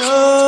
Oh.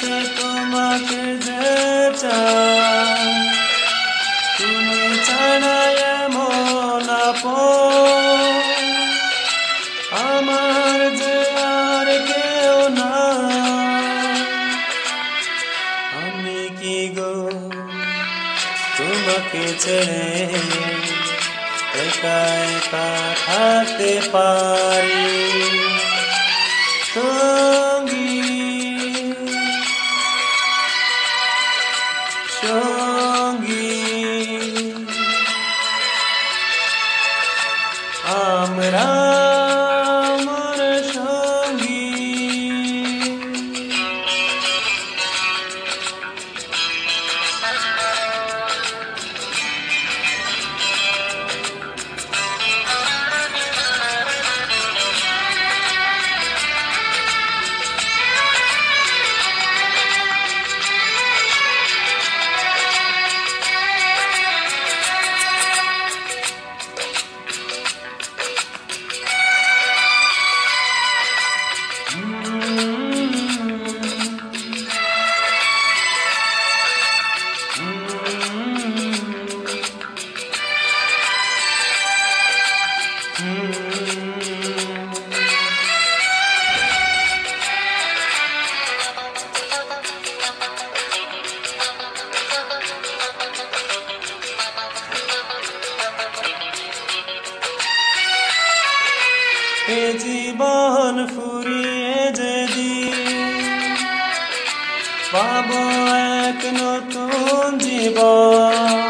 কাছে তোমাকে যে তুমি এমন আপন। আমার যে আর কেউ না আমি কি গো তোমাকে ছেড়ে একা থাকতে পারি? সঙ্গী এ জীবন ফুরিয়ে যদি পাবো এক নতুন জীবন।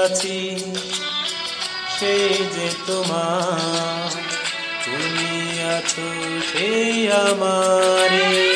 আছি সেই যে তোমার। তুমি আছো সেই আমারে